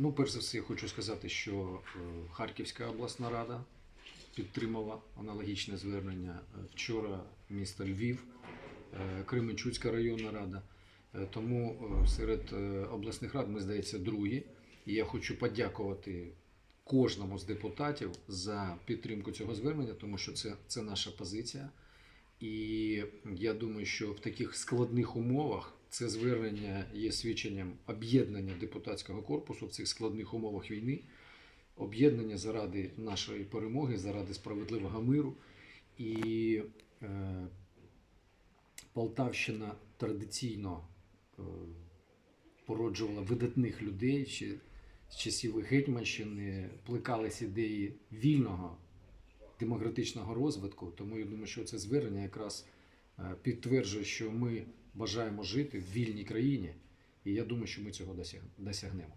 Ну, перш за все, хочу сказати, що е, Харківська обласна рада підтримала аналогічне звернення. Е, Вчора місто Львів, е, Кременчуцька районна рада. Тому серед обласних рад ми, здається, другі. І я хочу подякувати кожному з депутатів за підтримку цього звернення, тому що це, це наша позиція. І я думаю, що в таких складних умовах це звернення є свідченням об'єднання депутатського корпусу в цих складних умовах війни, об'єднання заради нашої перемоги, заради справедливого миру. І е, Полтавщина традиційно е, породжувала видатних людей ще з часів Гетьманщини, плекались ідеї вільного демократичного розвитку. Тому я думаю, що це звернення якраз е, підтверджує, що ми бажаємо жити в вільній країні, і я думаю, що ми цього досягнемо.